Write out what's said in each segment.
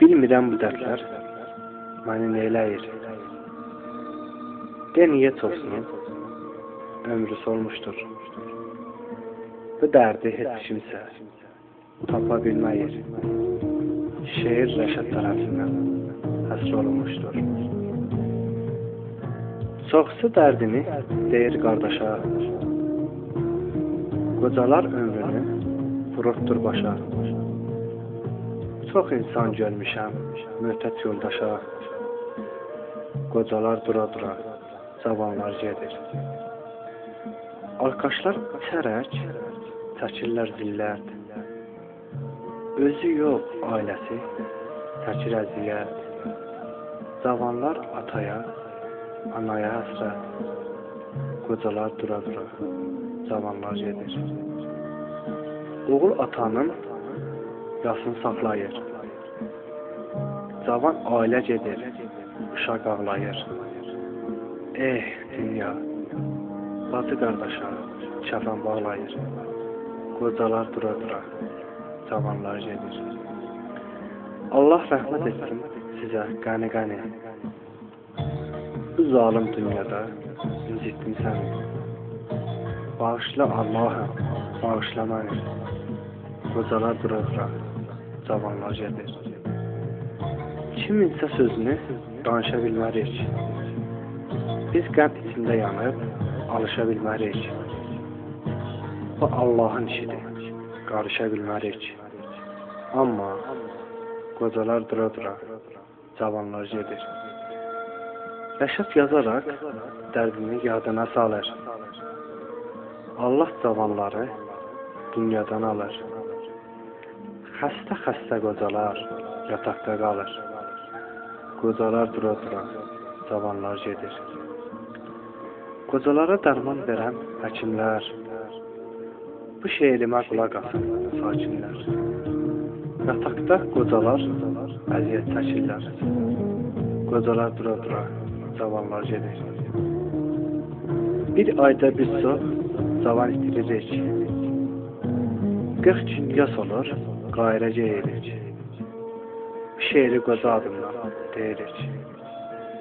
Bilmirəm bu dərdlər məni neyləyir. De niyyət olsun, ömrü solmuşdur. Bu dərdi heç kimsə tapa bilməyir. Şeir Rəşad tərəfindən həsr olunmuşdur. Çoxsu dərdini deyir qardaşa. Qocalar ömrünü vurubdur başa. Çox insan görmüşəm möhtəc yoldaşa. Qocalar dura-dura cavanlar gedir. Arkaşlar içərək çəkirlər zillət. Özü yox, ailəsi çəkir əziyyət. Cavanlar ataya, anaya həsrət. Qocalar dura-dura cavanlar gedir. Oğul atanın yasını saxlayır. Cavan ailə gedir, uşaq ağlayır. Eh, dünya, bacı qardaşa şəfən bağlayır. Qocalar dura-dura, cavanlar gedir. Allah rəhmət etsin sizə qəni-qəni. Bu zalim dünyada incitdim səni. Bağışla Allahım, bağışla məni. Qocalar dura-dura, cavanlar gedir. Kiminsə sözünü danışa bilmərik. Biz qəm içində yanıb alışa bilmərik. Bu Allahın işidir, qarışa bilmərik. Amma qocalar dura-dura, cavanlar gedir. Rəşad yazaraq dərdini yadına salır. Allah cavanları dünyadan alır. Xəstə-xəstə qocalar yataqda qalır. Qocalar dura-dura, cavanlar gedir. Qocalara dərman verən həkimlər bu şeirimə qulaq asın, sakinlər. Yataqda qocalar əziyyət çəkirlər. Qocalar dura-dura, cavanlar gedir. Bir ayda biz çox cavan itiririk. 40 gün yas olur, qayrə yeyirik. Bu şeiri qoca adımdan deyirik.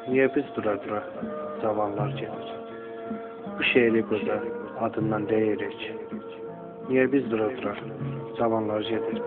Niyə biz dura-dura cavanlar gedir? Bu şeiri qoca adından deyirik. Niyə biz dura-dura cavanlar gedir?